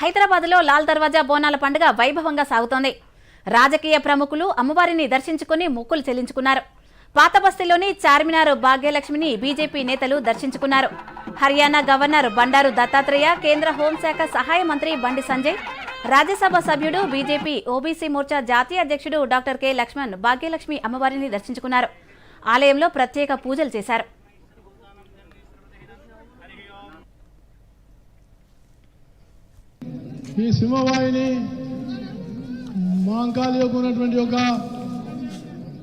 హైదరాబాద్లో లాల్ దర్వాజా బోనాల పండుగ వైభవంగా సాగుతోంది. రాజకీయ ప్రముఖులు అమ్మవారిని దర్శించుకుని మొక్కులు చెల్లించుకున్నారు. పాతబస్తీలోని చార్మినార్ భాగ్యలక్ష్మిని బీజేపీ నేతలు దర్శించుకున్నారు. హర్యానా గవర్నర్ బండారు దత్తాత్రేయ కేంద్ర హోంశాఖ సహాయ మంత్రి బండి సంజయ్ రాజ్యసభ సభ్యుడు బీజేపీ ఓబీసీ మోర్చా జాతీయ అధ్యక్షుడు డాక్టర్ కె లక్ష్మణ్ భాగ్యలక్ష్మి అమ్మవారిని దర్శించుకున్నారు. ఆలయంలో ప్రత్యేక పూజలు చేశారు. ఈ సింహవాహిని మాంకాలి యొక్క ఉన్నటువంటి యొక్క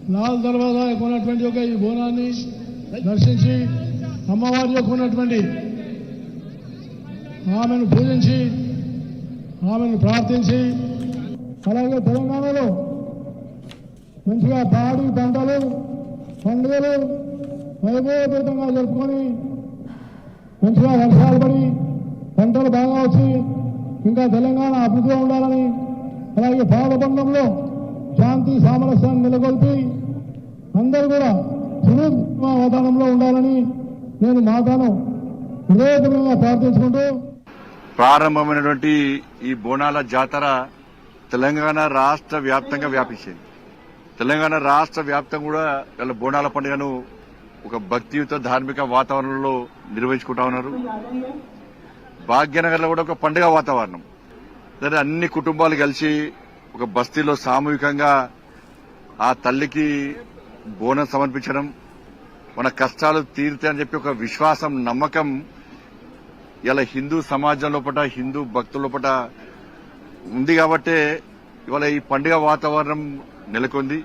లాల్ దర్వాజా యొక్క ఉన్నటువంటి యొక్క ఈ బోనాన్ని దర్శించి అమ్మవారి యొక్క ఉన్నటువంటి ఆమెను పూజించి ఆమెను ప్రార్థించి అలాగే తెలంగాణలో మంచిగా పాడి పంటలు పండుగలు వైభవపూరితంగా జరుపుకొని మంచిగా వర్షాలు పడి పంటలు బాగా వచ్చి ఇంకా తెలంగాణ అభివృద్ధిగా ఉండాలని అలాగే పాలబంధంలో శాంతి సామరస్యాన్ని నెలకొల్పి అందరూ కూడా సునూతన ఉండాలని నేను మాతాను హృదయపూర్వకంగా ప్రార్థించుకుంటూ ప్రారంభమైనటువంటి ఈ బోనాల జాతర తెలంగాణ రాష్ట్ర వ్యాప్తంగా వ్యాపించింది. తెలంగాణ రాష్ట్ర వ్యాప్తంగా కూడా ఇలా బోనాల పండుగను ఒక భక్తియుత ధార్మిక వాతావరణంలో నిర్వహించుకుంటా ఉన్నారు. భాగ్యనగర్లో కూడా ఒక పండుగ వాతావరణం. దాని అన్ని కుటుంబాలు కలిసి ఒక బస్తీలో సామూహికంగా ఆ తల్లికి బోనం సమర్పించడం మన కష్టాలు తీరుతాయని చెప్పి ఒక విశ్వాసం నమ్మకం ఇలా హిందూ సమాజం లోపల హిందూ భక్తుల లోపల ఉంది కాబట్టే ఇవాళ ఈ పండుగ వాతావరణం నెలకొంది.